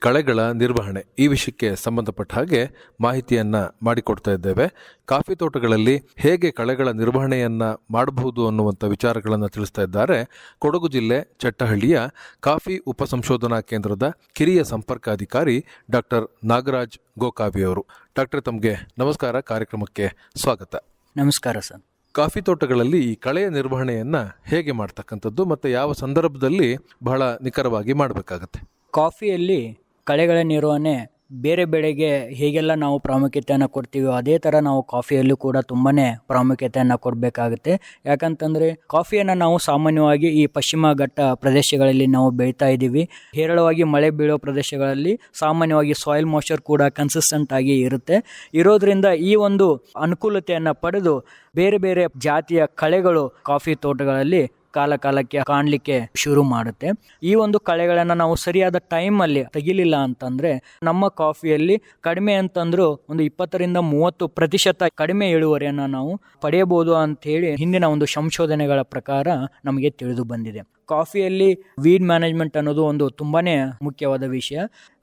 ಕಳೆಗಳ ನಿರ್ವಹಣೆ ಈ ವಿಷಯಕ್ಕೆ ಸಂಬಂಧಪಟ್ಟ ಹಾಗೆ ಮಾಹಿತಿಯನ್ನ ಮಾಡಿಕೊಡ್ತಾ ಇದ್ದೇವೆ. ಕಾಫಿ ತೋಟಗಳಲ್ಲಿ ಹೇಗೆ ಕಳೆಗಳ ನಿರ್ವಹಣೆಯನ್ನ ಮಾಡಬಹುದು ಅನ್ನುವಂಥ ವಿಚಾರಗಳನ್ನು ತಿಳಿಸ್ತಾ ಇದ್ದಾರೆ. ಕೊಡಗು ಜಿಲ್ಲೆ ಚಟ್ಟಹಳ್ಳಿಯ ಕಾಫಿ ಉಪಸಂಶೋಧನಾ ಕೇಂದ್ರದ ಕಿರಿಯ ಸಂಪರ್ಕಾಧಿಕಾರಿ ಡಾಕ್ಟರ್ ನಾಗರಾಜ್ ಗೋಕಾವಿ ಅವರು. ಡಾಕ್ಟರ್ ತಮಗೆ ನಮಸ್ಕಾರ ಕಾರ್ಯಕ್ರಮಕ್ಕೆ ಸ್ವಾಗತ. ನಮಸ್ಕಾರ ಸರ್. ಕಾಫಿ ತೋಟಗಳಲ್ಲಿ ಈ ಕಳೆಯ ನಿರ್ವಹಣೆಯನ್ನು ಹೇಗೆ ಮಾಡ್ತಕ್ಕಂಥದ್ದು ಮತ್ತೆ ಯಾವ ಸಂದರ್ಭದಲ್ಲಿ ಬಹಳ ನಿಖರವಾಗಿ ಮಾಡಬೇಕಾಗತ್ತೆ? ಕಾಫಿಯಲ್ಲಿ ಕಳೆಗಳ ನಿರ್ವಹಣೆ ಬೇರೆ ಬೆಳೆಗೆ ಹೇಗೆಲ್ಲ ನಾವು ಪ್ರಾಮುಖ್ಯತೆಯನ್ನು ಕೊಡ್ತೀವೋ ಅದೇ ಥರ ನಾವು ಕಾಫಿಯಲ್ಲೂ ಕೂಡ ತುಂಬಾ ಪ್ರಾಮುಖ್ಯತೆಯನ್ನು ಕೊಡಬೇಕಾಗುತ್ತೆ. ಯಾಕಂತಂದರೆ ಕಾಫಿಯನ್ನು ನಾವು ಸಾಮಾನ್ಯವಾಗಿ ಈ ಪಶ್ಚಿಮ ಘಟ್ಟ ಪ್ರದೇಶಗಳಲ್ಲಿ ನಾವು ಬೆಳೀತಾ ಇದ್ದೀವಿ. ಹೇರಳವಾಗಿ ಮಳೆ ಬೀಳೋ ಪ್ರದೇಶಗಳಲ್ಲಿ ಸಾಮಾನ್ಯವಾಗಿ ಸಾಯಿಲ್ ಮಾಯ್ಚರ್ ಕೂಡ ಕನ್ಸಿಸ್ಟೆಂಟ್ ಆಗಿ ಇರುತ್ತೆ. ಇರೋದ್ರಿಂದ ಈ ಒಂದು ಅನುಕೂಲತೆಯನ್ನು ಪಡೆದು ಬೇರೆ ಬೇರೆ ಜಾತಿಯ ಕಳೆಗಳು ಕಾಫಿ ತೋಟಗಳಲ್ಲಿ ಕಾಲ ಕಾಲಕ್ಕೆ ಕಾಣಲಿಕ್ಕೆ ಶುರು ಮಾಡುತ್ತೆ. ಈ ಒಂದು ಕಳೆಗಳನ್ನು ನಾವು ಸರಿಯಾದ ಟೈಮಲ್ಲಿ ತೆಗಿಲಿಲ್ಲ ಅಂತಂದ್ರೆ ನಮ್ಮ ಕಾಫಿಯಲ್ಲಿ ಕಡಿಮೆ ಅಂತಂದರೂ ಒಂದು ಇಪ್ಪತ್ತರಿಂದ ಮೂವತ್ತು ಪ್ರತಿಶತ ಕಡಿಮೆ ಇಳುವರಿಯನ್ನು ನಾವು ಪಡೆಯಬಹುದು ಅಂತ ಹೇಳಿ ಹಿಂದಿನ ಒಂದು ಸಂಶೋಧನೆಗಳ ಪ್ರಕಾರ ನಮಗೆ ತಿಳಿದು ಬಂದಿದೆ. ಕಾಫಿಯಲ್ಲಿ ವೀಡ್ ಮ್ಯಾನೇಜ್ಮೆಂಟ್ ಅನ್ನೋದು ಒಂದು ತುಂಬಾನೇ ಮುಖ್ಯವಾದ ವಿಷಯ.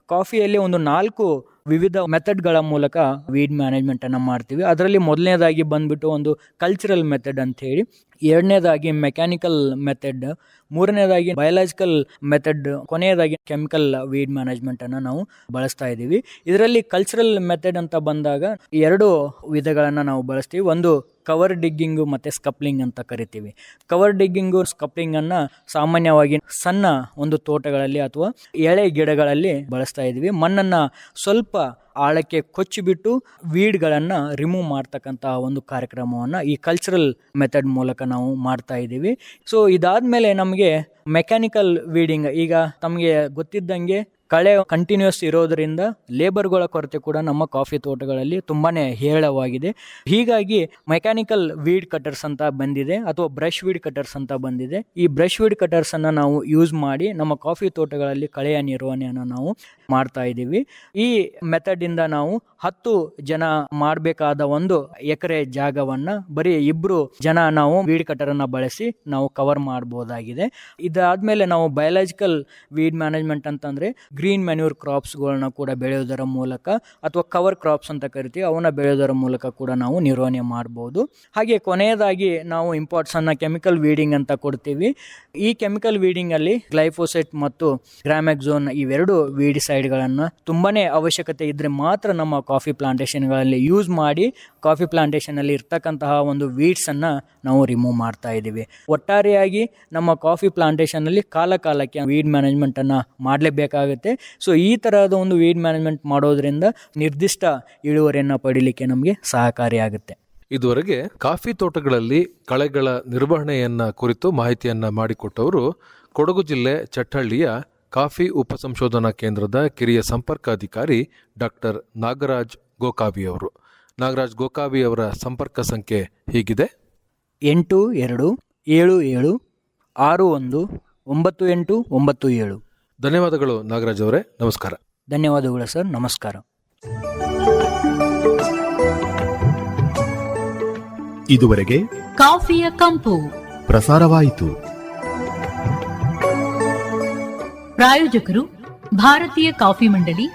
ಕಾಫಿಯಲ್ಲಿ ಒಂದು ನಾಲ್ಕು ವಿವಿಧ ಮೆಥಡ್ಗಳ ಮೂಲಕ ವೀಡ್ ಮ್ಯಾನೇಜ್ಮೆಂಟ್ ಅನ್ನು ಮಾಡ್ತೀವಿ. ಅದರಲ್ಲಿ ಮೊದಲನೇದಾಗಿ ಬಂದ್ಬಿಟ್ಟು ಒಂದು ಕಲ್ಚರಲ್ ಮೆಥಡ್ ಅಂತ ಹೇಳಿ ಎರಡನೇದಾಗಿ ಮೆಕ್ಯಾನಿಕಲ್ ಮೆಥಡ್ ಮೂರನೇದಾಗಿ ಬಯಲಾಜಿಕಲ್ ಮೆಥಡ್ ಕೊನೆಯದಾಗಿ ಕೆಮಿಕಲ್ ವೀಡ್ ಮ್ಯಾನೇಜ್ಮೆಂಟ್ ಅನ್ನು ನಾವು ಬಳಸ್ತಾ ಇದ್ದೀವಿ. ಇದರಲ್ಲಿ ಕಲ್ಚರಲ್ ಮೆಥಡ್ ಅಂತ ಬಂದಾಗ ಎರಡು ವಿಧಗಳನ್ನು ನಾವು ಬಳಸ್ತೀವಿ. ಒಂದು ಕವರ್ ಡಿಗ್ಗಿಂಗು ಮತ್ತು ಸ್ಕಪ್ಲಿಂಗ್ ಅಂತ ಕರಿತೀವಿ. ಕವರ್ ಡಿಗ್ಗಿಂಗು ಸ್ಕಪ್ಲಿಂಗನ್ನು ಸಾಮಾನ್ಯವಾಗಿ ಸಣ್ಣ ಒಂದು ತೋಟಗಳಲ್ಲಿ ಅಥವಾ ಎಳೆ ಗಿಡಗಳಲ್ಲಿ ಬಳಸ್ತಾ ಇದ್ದೀವಿ. ಮಣ್ಣನ್ನು ಸ್ವಲ್ಪ ಆಳಕ್ಕೆ ಕೊಚ್ಚಿಬಿಟ್ಟು ವೀಡ್ಗಳನ್ನು ರಿಮೂವ್ ಮಾಡ್ತಕ್ಕಂತಹ ಒಂದು ಕಾರ್ಯಕ್ರಮವನ್ನು ಈ ಕಲ್ಚರಲ್ ಮೆಥಡ್ ಮೂಲಕ ನಾವು ಮಾಡ್ತಾ ಇದ್ದೀವಿ. ಸೊ ಇದಾದಮೇಲೆ ನಮಗೆ ಮೆಕ್ಯಾನಿಕಲ್ ವೀಡಿಂಗ್ ಈಗ ತಮಗೆ ಗೊತ್ತಿದ್ದಂಗೆ ಕಳೆ ಕಂಟಿನ್ಯೂಸ್ ಇರೋದರಿಂದ ಲೇಬರ್ಗಳ ಕೊರತೆ ಕೂಡ ನಮ್ಮ ಕಾಫಿ ತೋಟಗಳಲ್ಲಿ ತುಂಬಾ ಹೇರಳವಾಗಿದೆ. ಹೀಗಾಗಿ ಮೆಕ್ಯಾನಿಕಲ್ ವೀಡ್ ಕಟರ್ಸ್ ಅಂತ ಬಂದಿದೆ ಅಥವಾ ಬ್ರಷ್ ವೀಡ್ ಕಟರ್ಸ್ ಅಂತ ಬಂದಿದೆ. ಈ ಬ್ರಷ್ ವೀಡ್ ಕಟರ್ಸನ್ನು ನಾವು ಯೂಸ್ ಮಾಡಿ ನಮ್ಮ ಕಾಫಿ ತೋಟಗಳಲ್ಲಿ ಕಳೆಯ ನಿರ್ವಹಣೆಯನ್ನು ನಾವು ಮಾಡ್ತಾ ಇದ್ದೀವಿ. ಈ ಮೆಥಡಿಂದ ನಾವು ಹತ್ತು ಜನ ಮಾಡಬೇಕಾದ ಒಂದು ಎಕರೆ ಜಾಗವನ್ನು ಬರೀ ಇಬ್ಬರು ಜನ ನಾವು ವೀಡ್ ಕಟರನ್ನು ಬಳಸಿ ನಾವು ಕವರ್ ಮಾಡಬಹುದಾಗಿದೆ ಇದಾದ್ಮೇಲೆ ನಾವು ಬಯಾಲಜಿಕಲ್ ವೀಡ್ ಮ್ಯಾನೇಜ್ಮೆಂಟ್ ಅಂತಂದ್ರೆ ಗ್ರೀನ್ ಮ್ಯಾನ್ಯೂರ್ ಕ್ರಾಪ್ಸ್ಗಳನ್ನ ಕೂಡ ಬೆಳೆಯೋದರ ಮೂಲಕ ಅಥವಾ ಕವರ್ ಕ್ರಾಪ್ಸ್ ಅಂತ ಕರಿತೀವಿ, ಅವನ್ನ ಬೆಳೆಯೋದರ ಮೂಲಕ ಕೂಡ ನಾವು ನಿರ್ವಹಣೆ ಮಾಡ್ಬೋದು. ಹಾಗೆ ಕೊನೆಯದಾಗಿ ನಾವು ಇಂಪಾರ್ಟ್ಸನ್ನು ಕೆಮಿಕಲ್ ವೀಡಿಂಗ್ ಅಂತ ಕೊಡ್ತೀವಿ. ಈ ಕೆಮಿಕಲ್ ವೀಡಿಂಗಲ್ಲಿ ಗ್ಲೈಫೋಸೆಟ್ ಮತ್ತು ಗ್ರಾಮೆಕ್ಸೋನ್ ಇವೆರಡು ವೀಡಿಸೈಡ್ಗಳನ್ನು ತುಂಬಾ ಅವಶ್ಯಕತೆ ಇದ್ದರೆ ಮಾತ್ರ ನಮ್ಮ ಕಾಫಿ ಪ್ಲಾಂಟೇಷನ್ಗಳಲ್ಲಿ ಯೂಸ್ ಮಾಡಿ ಕಾಫಿ ಪ್ಲಾಂಟೇಷನಲ್ಲಿ ಇರ್ತಕ್ಕಂತಹ ಒಂದು ವೀಡ್ಸನ್ನು ನಾವು ರಿಮೂವ್ ಮಾಡ್ತಾ ಇದ್ದೀವಿ. ಒಟ್ಟಾರೆಯಾಗಿ ನಮ್ಮ ಕಾಫಿ ಪ್ಲಾಂಟೇಷನಲ್ಲಿ ಕಾಲ ಕಾಲಕ್ಕೆ ವೀಡ್ ಮ್ಯಾನೇಜ್ಮೆಂಟನ್ನು ಅನ್ನ ಮಾಡಲೇಬೇಕಾಗುತ್ತೆ ಸೊ ಈ ತರಹದ ಒಂದು ವೀಡ್ ಮ್ಯಾನೇಜ್ಮೆಂಟ್ ಮಾಡೋದ್ರಿಂದ ನಿರ್ದಿಷ್ಟ ಇಳುವರಿಯನ್ನು ಪಡೀಲಿಕ್ಕೆ ನಮಗೆ ಸಹಕಾರಿಯಾಗುತ್ತೆ ಇದುವರೆಗೆ ಕಾಫಿ ತೋಟಗಳಲ್ಲಿ ಕಳೆಗಳ ನಿರ್ವಹಣೆಯನ್ನ ಕುರಿತು ಮಾಹಿತಿಯನ್ನ ಮಾಡಿಕೊಟ್ಟವರು ಕೊಡಗು ಜಿಲ್ಲೆ ಚಟ್ಟಹಳ್ಳಿಯ ಕಾಫಿ ಉಪಸಂಶೋಧನಾ ಕೇಂದ್ರದ ಕಿರಿಯ ಸಂಪರ್ಕಾಧಿಕಾರಿ ಡಾಕ್ಟರ್ ನಾಗರಾಜ್ ಗೋಕಾವಿ ಅವರು. ನಾಗರಾಜ್ ಗೋಕಾವಿ ಅವರ ಸಂಪರ್ಕ ಸಂಖ್ಯೆ ಹೀಗಿದೆ. ಎಂಟು ಎರಡು ಏಳು ಏಳು ಆರು ಒಂದು ಒಂಬತ್ತು ಎಂಟು ಒಂಬತ್ತು ಏಳು. ಧನ್ಯವಾದಗಳು ನಾಗರಾಜ್ ಅವರೇ. ನಮಸ್ಕಾರ. ಧನ್ಯವಾದಗಳು ಸರ್. ನಮಸ್ಕಾರ. ಇದುವರೆಗೆ ಕಾಫಿಯ ಕಂಪು. ಪ್ರಸಾರವಾಯಿತು. ಪ್ರಾಯೋಜಕರು ಭಾರತೀಯ ಕಾಫಿ ಮಂಡಳಿ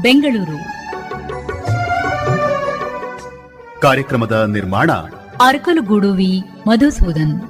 ಬೆಂಗಳೂರು. ಕಾರ್ಯಕ್ರಮದ ನಿರ್ಮಾಣ ಅರಕಲಗೂಡು ಮಧುಸೂದನ್.